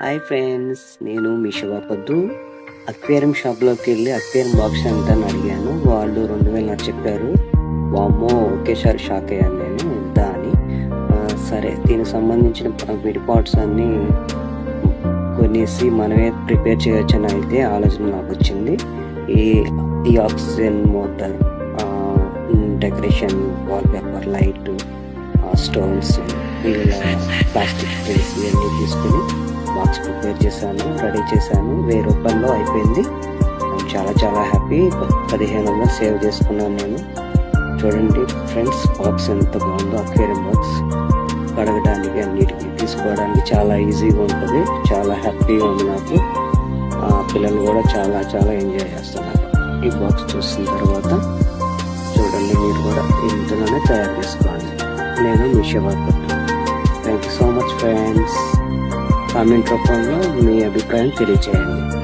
Hi friends నేను మీ శివపద్దు aquarium షాప్లోకి వెళ్ళి అక్వేరియం బాక్స్ ఎంత అని అడిగాను. వాళ్ళు రెండు వేలు నాకు చెప్పారు. వామ్మో ఒకేసారి షాక్ అయ్యాను నేను. వద్దా అని. సరే దీనికి సంబంధించిన విడి పాట్స్ అన్నీ కొనేసి మనమే ప్రిపేర్ చేయొచ్చని అయితే ఆలోచన నాకు వచ్చింది. ఈ ఈ oxygen motor decoration wall paper light stones ఇలా ప్లాస్టిక్ ట్రేస్ ఇవన్నీ తీసుకుని బాక్స్ ప్రిపేర్ చేశాను రెడీ చేశాను. వెయ్యి రూపాయల్లో అయిపోయింది. చాలా చాలా హ్యాపీ పదిహేను వందలు సేవ్ చేసుకున్నాను నేను. చూడండి ఫ్రెండ్స్ బాక్స్ ఎంత బాగుందో అక్వేరియం బాక్స్ కడగడానికి అన్నిటికీ తీసుకోవడానికి చాలా ఈజీగా ఉంటుంది. చాలా హ్యాపీగా ఉంది నాకు. ఆ పిల్లలు కూడా చాలా చాలా ఎంజాయ్ చేస్తున్నారు. ఈ బాక్స్ చూసిన తర్వాత చూడండి మీరు కూడా ఇంట్లోనే తయారు చేసుకోవాలి. నేను Meesho work thank you so much friends comment రూపంలో మీ అభిప్రాయం తెలియచేయండి